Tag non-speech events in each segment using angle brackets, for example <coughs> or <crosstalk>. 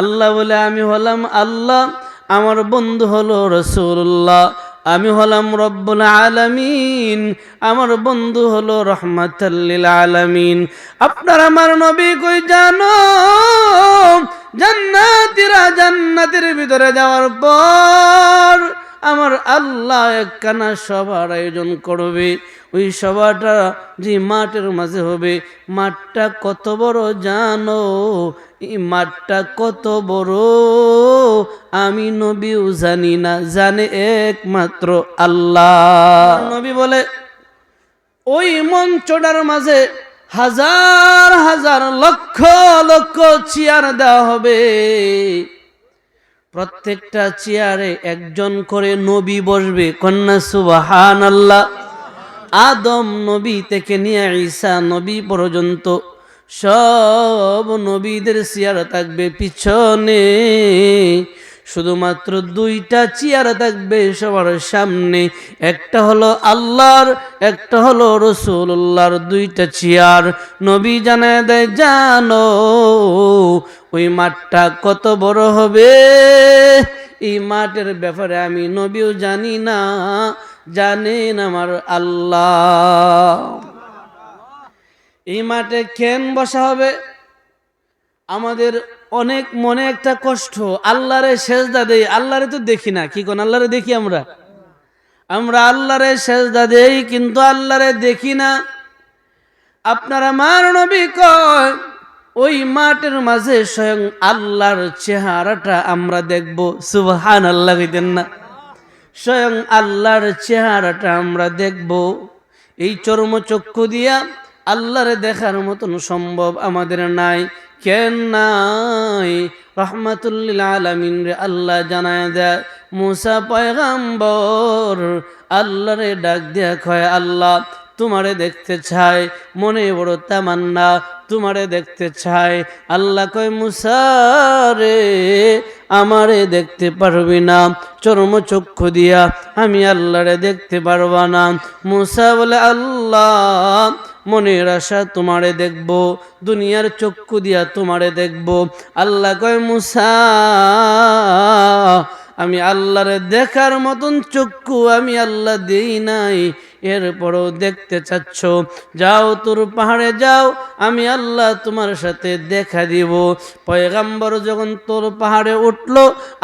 আল্লাহ বলে, আমি হলাম আল্লাহ, আমার বন্ধু হলো রসুল্লাহ আমি হলাম রব্বুল আলামিন, আমার বন্ধু হলো রহমাতাল্লিল আলামিন। আপনার আমার নবী কই জানো? জান্নাতিরা জান্নাতের ভিতরে যাওয়ার পর আমার আল্লাহ একখানা সভার আয়োজন করবে। ওই সভাটা যে মাঠের মাঝে হবে। মাঠটা কত বড় জানো? মাঠটা কত বড়? আমি নবীও জানি না, জানে একমাত্র আল্লাহ। নবী বলে, ওই মঞ্চটার মাঝে হাজার হাজার লক্ষ লক্ষ চেয়ার দেওয়া হবে। প্রত্যেকটা চেয়ারে একজন করে নবী বসবে। কন্যা সুবাহান আল্লাহ আদম নবী থেকে নিয়ে ঈসা নবী পর্যন্ত সব নবীদের চেয়ার থাকবে পিছনে। শুধুমাত্র দুইটা চেয়ার থাকবে সবার সামনে। একটা হলো আল্লাহর, একটা হলো রসুল্লাহর দুইটা চেয়ার। নবী জানায় দেয় জানো ওই মাঠটা কত বড় হবে। এই মাঠের ব্যাপারে আমি নবীও জানি না, জানেন আমার আল্লাহ। এই মাঠে কেন বসা হবে। আমাদের অনেক মনে একটা কষ্ট। আল্লাহরে সেজদা দেই, আল্লাহরে তো দেখি না। কি কোন আল্লাহরে দেখি আমরা? আমরা আল্লাহরে সেজদা দেই, কিন্তু আল্লাহরে দেখি না। আপনারা আমার নবী কয়, ওই মাঠের মাঝে স্বয়ং আল্লাহর চেহারাটা আমরা দেখব। সুবহান আল্লাহ কইতেন না। স্বয়ং আল্লাহর চেহারাটা আমরা দেখব। এই চর্মচক্ষু দিয়া আল্লাহরে দেখার মতন সম্ভব আমাদের নাই, কেন নাই? রহমাতুল্লিল আলমিন রে আল্লাহ জানায় দেয়, মুসা পয়গাম্বর আল্লাহরে ডাক দিয়া কয়, আল্লাহ, তোমারে দেখতে চাই, মনে বড় তামান্না, তোমারে দেখতে চাই। আল্লাহ কয় মুসারে আমারে দেখতে পারবি না, চরম চক্ষু দিয়া আমি আল্লাহরে দেখতে পারবা না। মুসা বলে, আল্লাহ মনের আশা তোমারে দেখব, দুনিয়ার চক্ষু দিয়া তোমারে দেখব। আল্লাহ কয়, মুসা, আমি আল্লাহরে দেখার মতন চক্ষু আমি আল্লাহ দেই নাই। এরপরও দেখতে চাচ্ছ। যাও তোর পাহাড়ে যাও, আমি আল্লাহ তোমার সাথে দেখা দিব। পয়গাম্বর যখন তোর পাহাড়ে উঠল,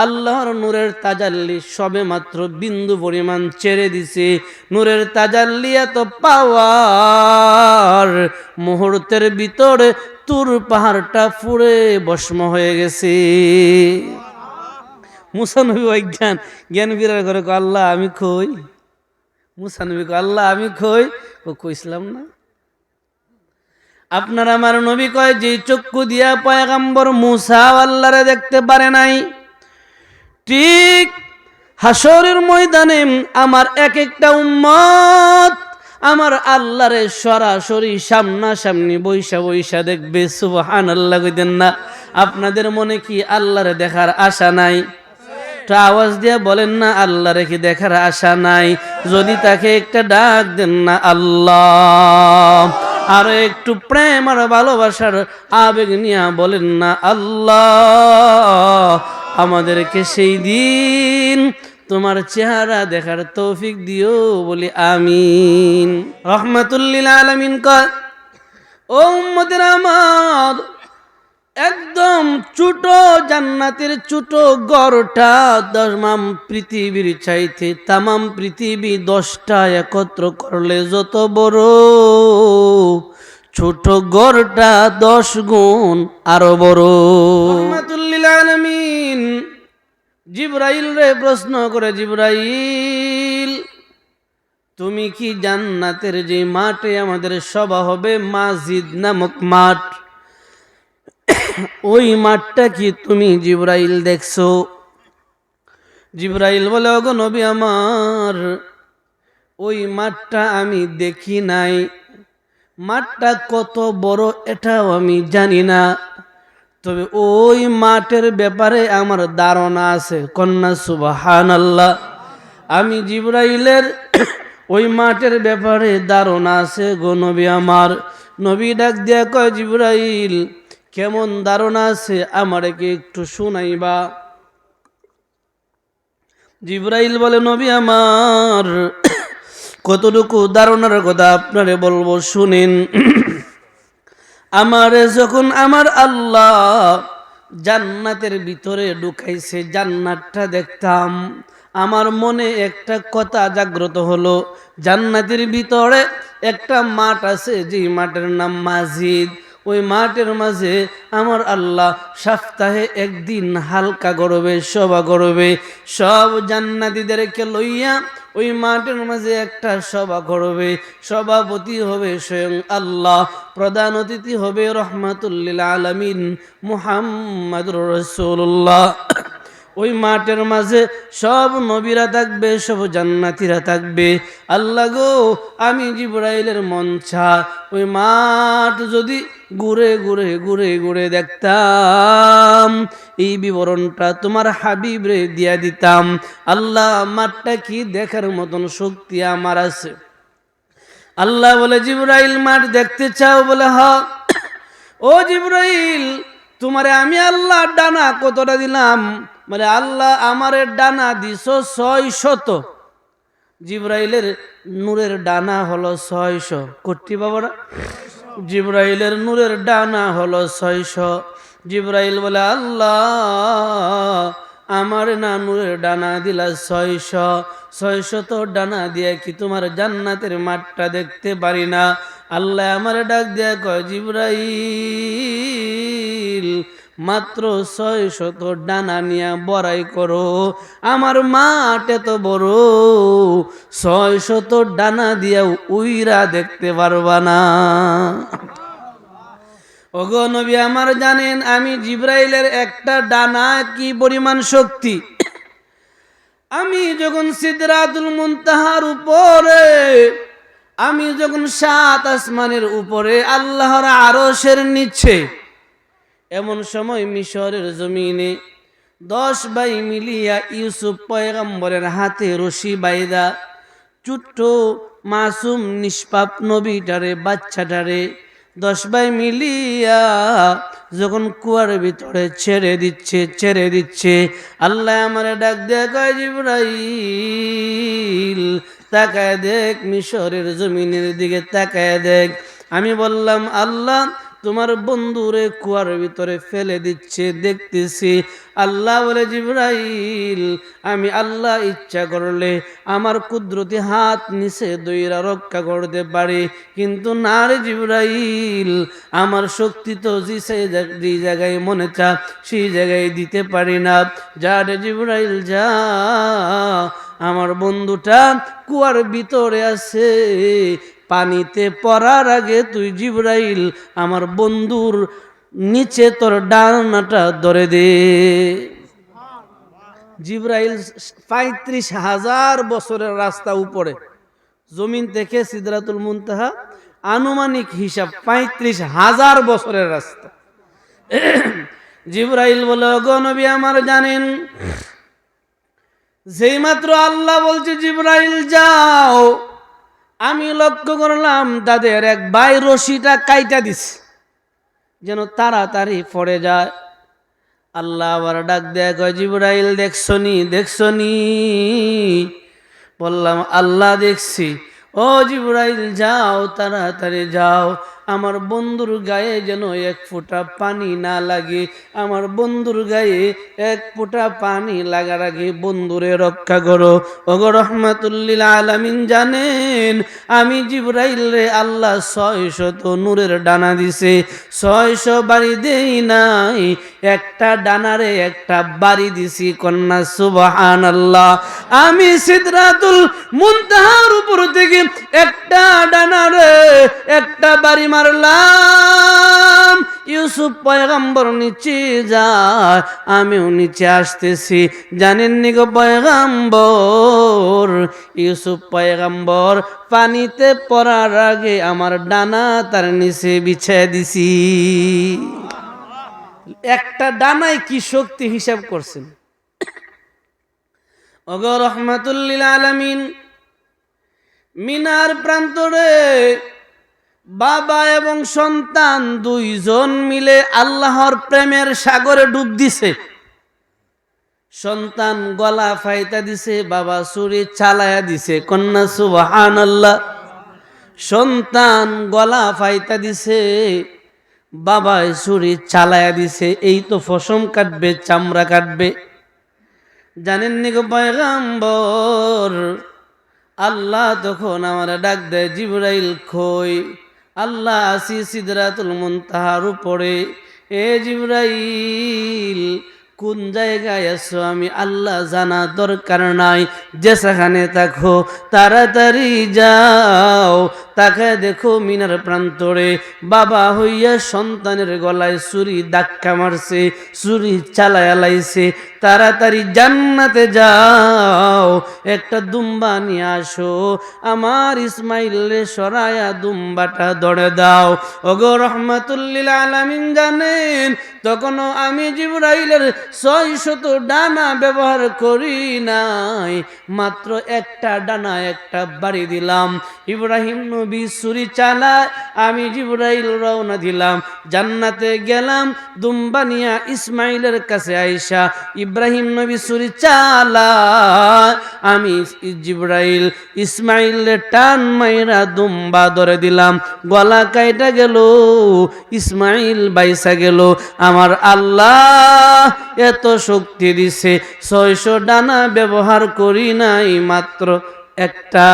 আল্লাহর নূরের তাজাল্লি সবে মাত্র বিন্দু পরিমাণ ছেড়ে দিছে। নূরের তাজাল্লি এত পাওয়ার, মুহূর্তের ভিতরে তোর পাহাড়টা ফুড়ে ভস্ম হয়ে গেছে। মুসানবী অজ্ঞান জ্ঞান বিরার করে আল্লাহ আমি কই? মুসানবী কয়, আল্লাহ আমি কই? ও কইছিলাম না। আপনার আমার নবী কয় যে চক্ষু দিয়া পয়গাম্বর মুসা আল্লাহরে দেখতে পারে নাই ঠিক হাসরের ময়দানে আমার এক একটা উম্মত আমার আল্লাহরে সরাসরি সামনাসামনি বৈশা বৈশা দেখবে। সুবহান আল্লাহ কইতেন না আপনাদের মনে কি আল্লাহরে দেখার আশা নাই? একটা আওয়াজ দিয়ে বলেন না আল্লাহ রেখে দেখার আশা নাই? যদি তাকে একটা ডাক দেন না আল্লাহ। আর একটু প্রেম আর ভালোবাসার আবেগ নিয়ে বলেন না আল্লাহ। আমাদেরকে সেই দিন তোমার চেহারা দেখার তৌফিক দিও বলি আমিন। রহমাতুল্লিল আলমিন কয়, ও উম্মতের আমার একদম ছোট জান্নাতের ছোট গড়টা দশমাম পৃথিবীর চাইতে তামাম পৃথিবী দশটা একত্র করলে যত বড়। ছোট গড়টা দশ গুণ আরও বড়। জিব্রাইল রে প্রশ্ন করে জিব্রাইল, তুমি কি জান্নাতের যে মাঠে আমাদের সভা হবে, মাসজিদ নামক মাঠ? ওই মাঠটা কি তুমি জিব্রাইল দেখছ? জিব্রাইল বলে, ওগো নবী আমার, ওই মাঠটা আমি দেখি নাই। মাঠটা কত বড় এটাও আমি জানি না। তবে ওই মাঠের ব্যাপারে আমার ধারণা আছে। কন্যা সুবাহান আল্লাহ আমি জিব্রাইলের <coughs> ওই মাঠের ব্যাপারে ধারণা আছে গো নবী আমার। নবী ডাক দিয়া কয়, জিব্রাইল কেমন ধারণা আছে আমারে কি একটু শুনাইবা। জিব্রাইল বলে, নবী আমার, কতটুকু ধারণার কথা আপনারে বলব শুনেন। আমারে যখন আমার আল্লাহ জান্নাতের ভিতরে ঢুকাইছে, জান্নাতটা দেখতাম। আমার মনে একটা কথা জাগ্রত হলো, জান্নাতের ভিতরে একটা মাঠ আছে যে মাঠের নাম মাজিদ ওই মাঠের মাঝে আমার আল্লাহ সপ্তাহে একদিন হালকা গরবে সভা গরবে সব জান্নাতিদেরকে লইয়া ওই মাঠের মাঝে একটা সভা করবে সভাপতি হবে স্বয়ং আল্লাহ, প্রধান অতিথি হবে রহমাতুল্লিল আলমিন মুহাম্মদ রসুল্লাহ ওই মাঠের মাঝে সব নবীরা থাকবে, সব জান্নাতিরা থাকবে। আল্লাহ গো, আমি জিব্রাইলের মঞ্চা ওই মাঠ যদি ঘুরে ঘুরে ঘুরে ঘুরে দেখতাম, এই বিবরণটা তোমার হাবিব রে দিয়া দিতাম। আল্লাহ, মাঠটা কি দেখার মতন শক্তি আমার আছে? আল্লাহ বলে, জিব্রাইল, মাঠ দেখতে চাও? বলে হ <coughs> ও জিব্রাইল, তোমারে আমি আল্লাহ ডানা কতটা দিলাম? মানে আল্লাহ আমারে ডানা দিস ছয় শত জিব্রাইলের নূরের ডানা হলো ছয়শো। কোটি বাবারা জিব্রাইলের নূরের ডানা হলো ছয়শো। জিব্রাইল বলে, আল্লাহ, আমার না নূরের ডানা দিলা ছয়শো। ছয়শত ডানা দিয়ে কি তোমার জান্নাতের মাঠটা দেখতে পারি না? আল্লাহ আমার ডাক দেয়া কয়, জিব্রাইল মাত্র ছয় শত ডানা নিয়া বড়াই করো। আমার মাঠ এত বড় ছয় শত ডানা দিয়া উইরা দেখতে পারবা না। ওগো নবী আমার জানেন, আমি জিব্রাইলের একটা ডানা কি পরিমাণ শক্তি? আমি যখন সিদরাতুল মুনতাহার উপরে, আমি যখন সাত আসমানের উপরে আল্লাহর আরশের নিচ্ছে এমন সময় মিশরের জমিনে দশ বাই মিলিয়া ইউসুফ পয়গম্বরের হাতে রশি বাইদা, চুট্ট মাসুম নিষ্পাপ নবীটারে, বাচ্চাটারে দশ বাই মিলিয়া যখন কুয়ার ভিতরে ছেড়ে দিচ্ছে ছেড়ে দিচ্ছে, আল্লাহ আমার ডাক দেয় কয় জিব্রাইল, তাকায় দেখ মিশরের জমিনের দিকে, তাকায় দেখ। আমি বললাম, আল্লাহ তোমার বন্ধুরে কুয়ার ভিতরে ফেলে দিচ্ছে, দেখতেছি। আল্লাহ বলে, জিব্রাইল, আমি আল্লাহ ইচ্ছা করলে আমার কুদরতি হাত নিচে দইরা রক্ষা করতে পারি। কিন্তু না রে জিব্রাইল, আমার শক্তি তো যে যে জায়গায় মনে চা, সেই জায়গায় দিতে পারি না। যা রে জিব্রাইল, যা, আমার বন্ধুটা কুয়ার ভিতরে আছে। পানিতে পড়ার আগে তুই জিব্রাইল, আমার বন্ধুর নিচে তোর ডানাটা ধরে দে। জিব্রাইল পঁয়ত্রিশ হাজার বছরের রাস্তা উপরে, জমিন থেকে সিদরাতুল মুনতাহা আনুমানিক হিসাব পঁয়ত্রিশ হাজার বছরের রাস্তা। জিব্রাইল বলে গনবী আমার জানেন যেই মাত্র আল্লাহ বলছে, জিব্রাইল যাও আমি লক্ষ্য করলাম তাদের এক ভাই রশিটা কাইটা দিস যেন তাড়াতাড়ি পড়ে যায়। আল্লাহ আবার ডাক দেখ দেয় দেখছ নি দেখছ নি বললাম, আল্লাহ দেখছি। ও জিব্রাইল, যাও, তাড়াতাড়ি যাও। আমার বন্ধুর গায়ে যেন এক ফোঁটা পানি না লাগে। আমার বন্ধুর গায়ে এক ফোঁটা পানি লাগার আগে বন্ধুরে রক্ষা করো। ওগো রহমাতুল্লিল আলামিন জানেন, আমি জিব্রাইল রে আল্লাহ ছয়শত নূরের ডানা দিছে। ছয়শো বাড়ি দেই নাই, একটা ডানারে একটা বাড়ি দিছি কন্যা সুবহান আল্লাহ আমি সিদরাতুল মুনতাহার উপর থেকে একটা ডানারে একটা বাড়ি মারলাম। ইউসুফ পয়গম্বর নিচে যায়, আমিও নিচে আসতেছি। জানেননি গো পয়গম্বর? ইউসুফ পয়গম্বর, পানিতে পড়ার আগে আমার ডানা তার নিচে বিছিয়ে দিছি। একটা ডানায় কি শক্তি হিসাব করছেন? অগ রহমাতুল্লিল আলামিন, মিনার প্রান্তরে বাবা এবং সন্তান দুইজন মিলে আল্লাহর প্রেমের সাগরে ডুব দিছে। সন্তান গলা ফাইতা দিছে, বাবা চুরি চালায়া দিছে, কন্যা সুবাহান আল্লাহ সন্তান গলা ফাইতা দিছে বাবা চুরি চালায়া দিছে, এই তো ফসম কাটবে, চামড়া কাটবে। জানেন নি গো পয়গাম্বর? আল্লাহ তখন আমার ডাক দেয়, জিবরাইল খই আল্লাহ আসি সিদরাতুল মুনতাহার উপরে। এ জিব্রাইল, কোন জায়গায় আছো আমি আল্লাহ জানা দরকার নাই। যে সেখানে থাকো, তাড়াতাড়ি যাও। তাকে দেখো মিনার প্রান্তরে। বাবা হইয়া সন্তানের গলায় ছুরি ধাক্কা মারছে, ছুরি চালায়া লাইছে। তাড়াতাড়ি জান্নাতে যাও, একটা দুম্বা নিয়ে আসো। আমার ইসমাইলে সরায়া দুম্বাটা দড়ে দাও। ওগো রহমাতুল্লিল আলামিন জানেন, তখনও আমি জিব্রাইলের ছয় শত ডানা ব্যবহার করি নাই। মাত্র একটা ডানা, একটা বাড়ি দিলাম। ইব্রাহিম নবী ছুরি চালায়, আমি জিব্রাইল রওনা দিলাম। জান্নাতে গেলাম দুম্বানিয়া ইসমাইলের কাছে আইসা, ইব্রাহিম নবী ছুরি চালায়। আমি জিব্রাইল ইসমাইলের টান মাইরা দুম্বা ধরে দিলাম। গলা কাইটা গেল, ইসমাইল বাইসা গেল। আমার আল্লাহ এত শক্তি দিছে, ছয়শো ডানা ব্যবহার করি নাই মাত্র একটা।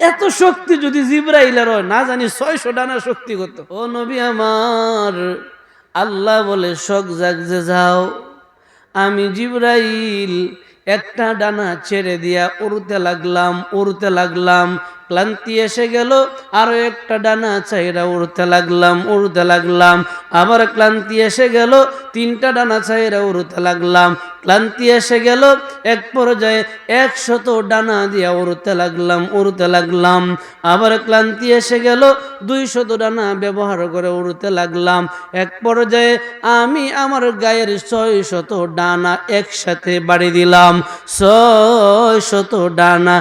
এত শক্তি যদি জিব্রাইলের হয়, না জানি ছয়শো ডানা শক্তি কত ও নবী আমার, আল্লাহ বলে, শখ জাগ যে যাও। আমি জিব্রাইল একটা ডানা ছেড়ে দিয়া উড়তে লাগলাম উড়তে লাগলাম ক্লান্তি এসে গেল, আরও একটা ডানা চাইরা উড়তে লাগলাম উড়তে লাগলাম। আবার ক্লান্তি এসে গেল, তিনটা ডানা চাইরা উড়তে লাগলাম। ক্লান্তি এসে গেল, এক পর্যায়ে একশত ডানা দিয়া উড়তে লাগলাম উড়তে লাগলাম। আবার ক্লান্তি এসে গেল, দুইশত ডানা ব্যবহার করে উড়তে লাগলাম। এক পর্যায়ে আমি আমার গায়ের ছয় শত ডানা একসাথে বাড়ি দিলাম। ছয় শত ডানা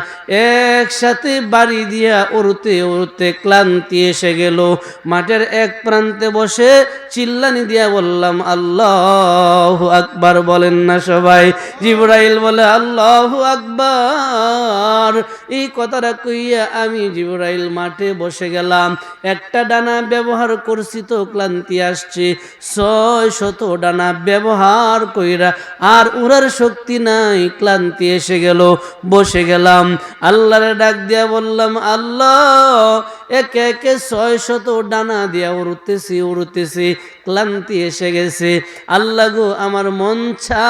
একসাথে বাড়ি দিয়া উড়তে উড়তে ক্লান্তি এসে গেল। মাঠের এক প্রান্তে বসে চিল্লানি দিয়া বললাম, আল্লাহ আকবার। বলেন না সবাই। জিব্রাইল বলে, আল্লাহ আকবার। এই কথাটা কইয়া আমি জিব্রাইল মাঠে বসে গেলাম। একটা ডানা ব্যবহার করছি তো ক্লান্তি আসছে। ছয় শত ডানা ব্যবহার কইরা আর উড়ার শক্তি নাই, ক্লান্তি এসে গেল। বসে গেলাম। আল্লাহরে ডাক দিয়া বললাম আল্লাহ, একে একে ছয় শত ডানা দিয়া উড়তেছি উড়তেছি, ক্লান্তি এসে গেছে। আল্লাহ গো, আমার মন ছা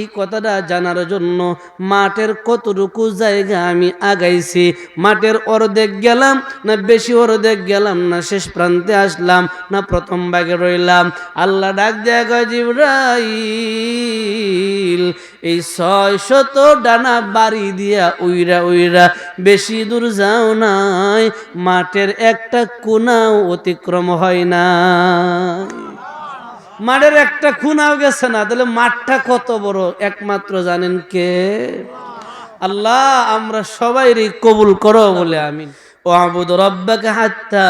এই কথাটা জানার জন্য মাঠের কতটুকু জায়গা আমি আগাইছি। মাঠের অর্ধেক গেলাম, না বেশি অর্ধেক গেলাম, না শেষ প্রান্তে আসলাম, না প্রথম ভাগে রইলাম। আল্লাহ ডাক দেয়া গয় এই ছয় শত ডানা বাড়ি দিয়া উইরা উইরা, বেশি দূর যাও নাই। মাঠের একটা কোনাও অতিক্রম হয় না মাঠের একটা খুনাও গেছে না, তাহলে মাঠটা কত বড়? একমাত্র জানেন কে? আল্লাহ, আমরা সবাই কবুল করো বলে আমি ও আবুদ রব্বাকে হাত্তা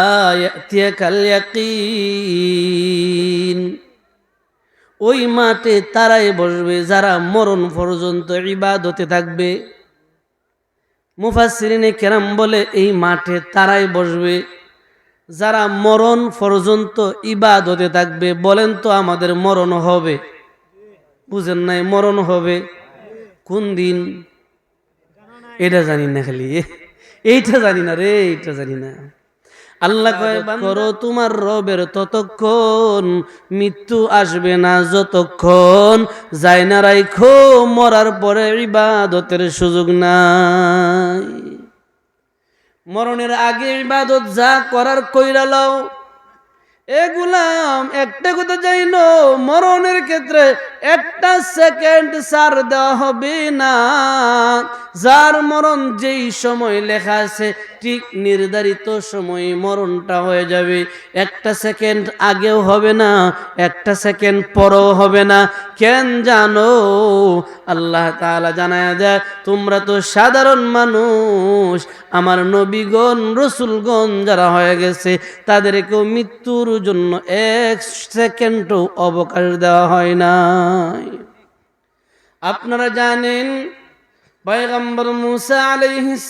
ওই মাঠে তারাই বসবে, যারা মরণ পর্যন্ত ইবাদতে থাকবে। মুফাসসিরিনে কেরাম বলে, এই মাঠে তারাই বসবে। যারা মরণ পর্যন্ত ইবাদতে থাকবে বলেন তো আমাদের মরণ হবে। বুঝেন নাই মরণ হবে। কোন দিন? এটা জানি না খালি। এইটা জানি না রে এইটা জানি না। আল্লাহ কয় করো তোমার রবের ততক্ষণ মৃত্যু আসবে না যতক্ষণ যায় না রাইখো মরার পরে ইবাদতের সুযোগ নাই। মরণের আগে ইবাদত যা করার কইরা লও। এগুলাম একটা কথা জাইন মরণের ক্ষেত্রে একটা সেকেন্ড সার দেওয়া হবে না। যার মরণ যেই সময় লেখা আছে, ঠিক নির্ধারিত সময় মরণটা হয়ে যাবে। একটা সেকেন্ড আগেও হবে না, একটা সেকেন্ড পরও হবে না। কেন জানো? আল্লাহ তাআলা জানায় দেয়, তোমরা তো সাধারণ মানুষ, আমার নবীগণ, রসুলগণ যারা হয়ে গেছে, তাদেরকেও মৃত্যুর জন্য এক সেকেন্ডও অবকাশ দেওয়া হয় নাই। আপনারা জানেন পয়গম্বর মুসা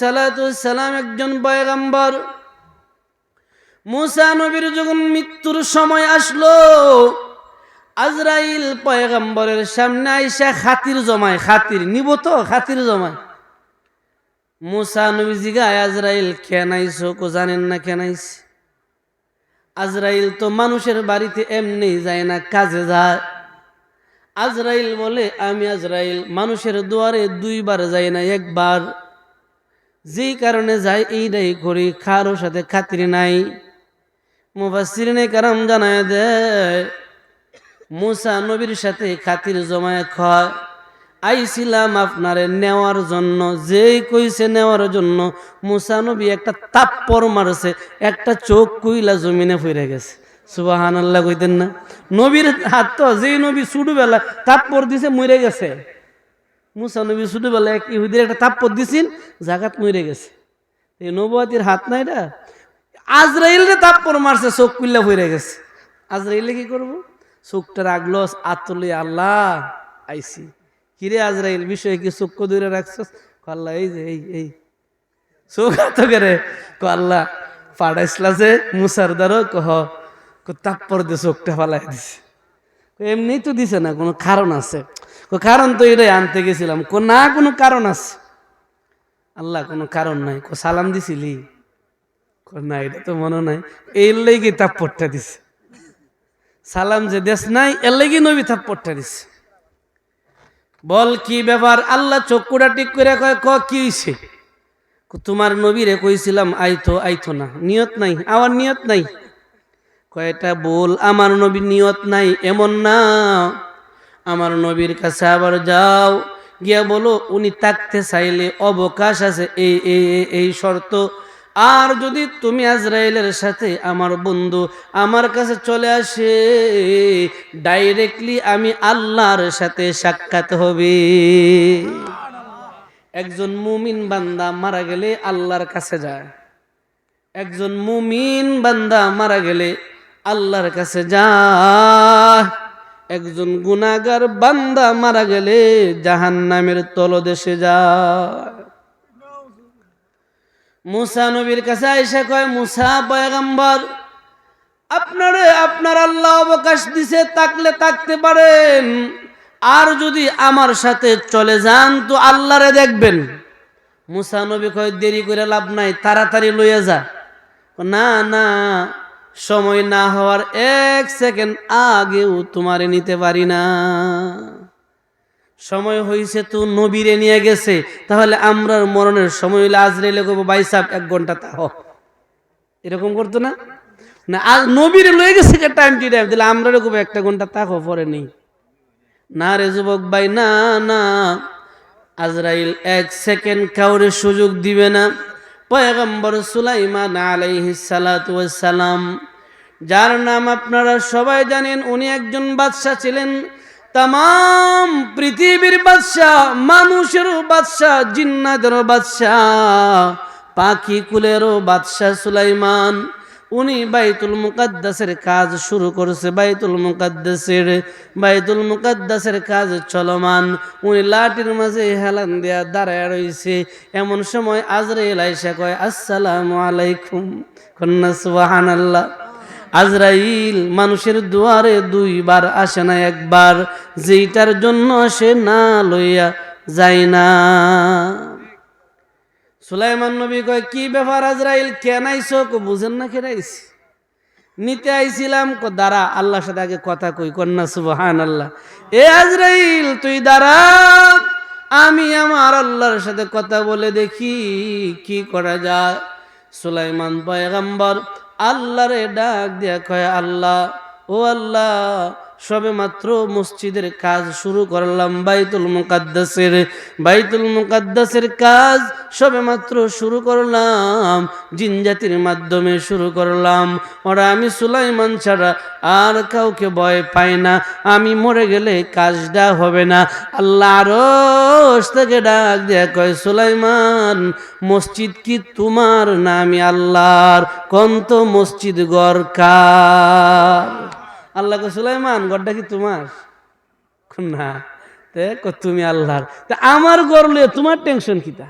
সালাতু সালাম একজন পয়গম্বর। মুসা নবীর যখন মৃত্যুর সময় আসলো, আজরাইল পয়গম্বরের সামনে আইসা খাতির জমায়, খাতির, নিব তো খাতির জমায়। মুসা নবী জিগায়, আজরাইল কেন কো জানেন না কেন আজরাইল তো মানুষের বাড়িতে এমনি যায় না, কাজে যায়। আজরাইল বলে, আমি আজরাইল, মানুষের দুয়ারে দুইবার যাই না, একবার। যেই কারণে যাই এই এইটাই করি কারোর সাথে খাতির নাই। মুফাসসিরিনে কারাম জানায় দেয় মুসা নবীর সাথে খাতির জমায় খয় আইছিলাম আপনারে নেওয়ার জন্য, যেই কইছে নেওয়ার জন্য, মুসা নবী একটা তাপ্পর মারছে, একটা চোখ কুইলা জমিনে ফিরে গেছে। সুবাহান আল্লাহ কইতেন না। নবীর হাত তো, যেই নবী ছোটবেলা তাপ্পর দিছে মরে গেছে। মুসা নবী ছোটবেলা এক ইহুদির একটা তাপ্পর দিছিল জাগাত মরে গেছে। এই নবুয়াতির হাত নাই না? আজরাইলে তাপ্পর মারছে, চোখ কুইল্লা ফিরে গেছে। আজরাইলে কি করব? চোখটা রাখল আতলে আল্লাহ আইসি কিরে আজরাইল, বিষয়ে কি চোখ দূরে রাখছস? আল্লাহ, এই যে, এই এই। চোখ হাত করে আল্লাহ পাড়াইসলা যে মুসার দ্বারো, কহ তাপ্পর দিয়ে চোখটা ফালাই দিছে। এমনি তো দিছে না, কোনো কারণ আছে। কারণ তো এটাই, আনতে গেছিলাম। না কোনো কারণ আছে। আল্লাহ, কোনো কারণ নাই। কো সালাম দিছিলি। না, এটা তো মনে নাই। এই লেগে তাপ্পরটা দিছে। সালাম যে দেশ নাই, এর লেগে নবী তাপ্পরটা দিছে। বল কি ব্যাপার? আল্লাহ চক্ষুটা ঠিক করে কয়, ক, কি হইছে? তোমার নবীরে কইছিলাম, আইতো আইতো না। নিয়ত নাই, আমার নিয়ত নাই। কয়টা বল আমার নবীর নিয়ত নাই, এমন না। আমার নবীর কাছে আবার যাও, গিয়া বলো, উনি তাকতে চাইলে অবকাশ আছে, এই এই, এই- এই শর্ত। আর যদি তুমি আজরাইলের সাথে আমার বন্ধু আমার কাছে চলে আসে, ডাইরেক্টলি আমি আল্লাহর সাথে সাক্ষাৎ হবে। একজন মুমিন বান্দা মারা গেলে আল্লাহর কাছে যায়। একজন মুমিন বান্দা মারা গেলে আল্লাহর কাছে যা একজন গুনাগার বান্দা মারা গেলে জাহান নামের তলদেশে যা মুসা নবীর কাছে আইসা কয়, মুসা পয়গম্বর, আপনারে আপনার আল্লাহ অবকাশ দিছে তাকলে তাকতে পারেন। আর যদি আমার সাথে চলে যান, তো আল্লাহরে দেখবেন। মুসা নবী কয়, দেরি করে লাভ নাই, তাড়াতাড়ি লইয়া যা। না না সময় না হওয়ার এক সেকেন্ড আগেও তোমারে নিতে পারি না। সময় হয়েছে তো নবীরে নিয়ে গেছে, তাহলে আমরার মরণের সময় হইলে আজরাইলে কব ভাই সাহেব, এক ঘণ্টা তাহ এরকম করতো না? না, আজ নবীরে লয়ে গেছে টাইম টু টাইম তাহলে আমরা কব একটা ঘণ্টা তাকো পরে নেই। না রে যুবক ভাই, না না। আজরাইল এক সেকেন্ড কাউরে সুযোগ দিবে না। পয়গম্বর সুলাইমান সালাম যার নাম আপনারা সবাই জানেন, উনি একজন বাদশাহ ছিলেন। তাম পৃথিবীর বাদশাহ, মানুষেরও বাদশাহ জিন্নাদেরও বাদশাহ, পাখি কুলেরও বাদশাহ সুলাইমান। উনি বাইতুল মুকাদ্দাসের কাজ শুরু করেছে, বাইতুল মুকাদ্দাসের বাইতুল মুকাদ্দাসের কাজ চলমান। উনি লাঠির মাঝে হেলান দেয়া দাঁড়ায় রয়েছে এমন সময় আজরাইল আইসা কয়, আসসালামু আলাইকুম। কন্যা, সুবহানাল্লাহ। আজরাইল মানুষের দুয়ারে দুইবার আসে না একবার। যেইটার জন্য সে না লইয়া যায় না। সুলাইমান নবী কয়, কি ব্যাপার আজরাইল? কেন আইসো কো বুঝেন না কেন আইসি নিতে আইছিলাম, কো, দাঁড়া, আল্লাহর সাথে আগে কথা কই কন্যা সুবহান আল্লাহ এ আজরাইল, তুই দাঁড়া, আমি আমার আল্লাহর সাথে কথা বলে দেখি, কি করা যায়? সুলাইমান পয়গম্বর আল্লাহরে ডাক দিয়া কয়, আল্লাহ, ও আল্লাহ সবে মাত্র মসজিদের কাজ শুরু করলাম বাইতুল মুকাদ্দাসের। বাইতুল মুকাদ্দাসের কাজ সবে মাত্র শুরু করলাম, জিন জাতির মাধ্যমে শুরু করলাম। ওরা আমি সুলাইমান ছাড়া আর কাউকে ভয় পাই না। আমি মরে গেলে কাজটা হবে না। আল্লাহ আরশ থেকে ডাক দেয়া কয়, সুলাইমান, মসজিদ কি তোমার না আমি আল্লাহর? কন্ত মসজিদ গরকার আল্লাহ সুলাইমান গড়টা কি তোমার? না। তুমি আল্লাহর। তা আমার গড়লে তোমার টেনশন কিতা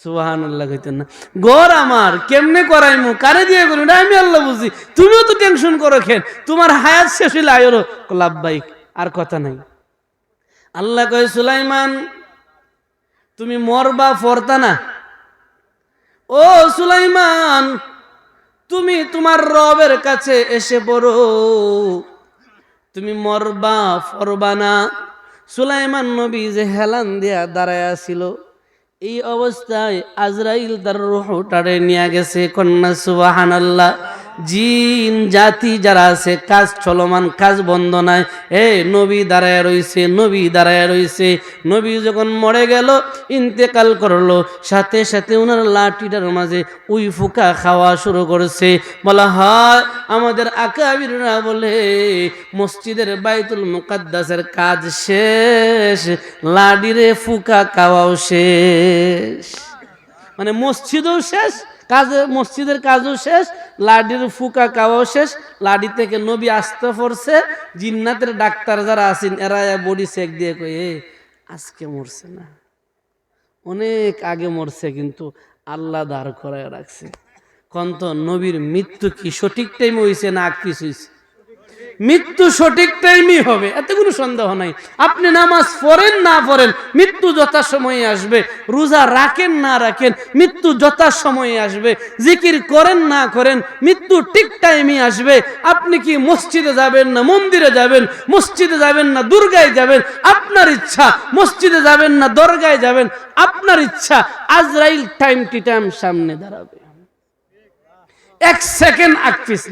সুবাহান আল্লাহ কইতেন না। গড় আমার, কেমনে করাইমু? কারে দিয়ে করি না আমি আল্লাহ বুঝি। তুমিও তো টেনশন করো খেন। তোমার হায়াত শেষ হইলে আয়রো লাভবাইক আর কথা নাই। আল্লাহ কয়, সুলাইমান, তুমি মরবা ফরতা না। ও সুলাইমান তুমি তোমার রবের কাছে এসে পড়ো। তুমি মরবা ফরবানা সুলাইমান নবী যে হেলান দিয়া দাঁড়ায় ছিল, এই অবস্থায় আজরাইল তার রোহ রুহটারে নিয়ে গেছে, কন্যা সুবাহান আল্লাহ জিন, জাতি যারা আছে, কাজ চলমান, কাজ বন্ধ নাই। এ নবী দাঁড়ায় রইছে, নবী দাঁড়ায় রইছে। নবী যখন মরে গেল, ইন্তেকাল করল। সাথে সাথে ওনার লাঠিটার মাঝে উই ফুকা খাওয়া শুরু করেছে। বলা হয়, আমাদের আকাবিররা বলে, মসজিদের বাইতুল মুকাদ্দাসের কাজ শেষ লাডিরে ফুকা খাওয়াও শেষ। মানে মসজিদও শেষ কাজে মসজিদের কাজও শেষ লাডির ফুকা কাওয়াও শেষ লাডি থেকে নবী আসতে পড়ছে জিন্নাতের ডাক্তার যারা আছেন এরা বডি সেক দিয়ে কই "এ, আজকে মরছে না। অনেক আগে মরছে কিন্তু আল্লাহ দাঁড় করায় রাখছে। কন্ত নবীর মৃত্যু কি সঠিক টাইম হয়েছে না আগ পিছ হয়েছে মৃত্যু সঠিক টাইমই হবে। এতে কোনো সন্দেহ নাই। আপনি নামাজ পড়েন না পড়েন, মৃত্যু যথা সময়ে আসবে। রোজা রাখেন না রাখেন, মৃত্যু যথা সময়ে আসবে। জিকির করেন না করেন, মৃত্যু ঠিক টাইমই আসবে। আপনি কি মসজিদে যাবেন না মন্দিরে যাবেন, মসজিদে যাবেন না দুর্গায় যাবেন? আপনার ইচ্ছা, মসজিদে যাবেন না দরগায় যাবেন? আপনার ইচ্ছা, আজরাইল টাইম টি টাইম সামনে দাঁড়াবে। এক সেকেন্ড না।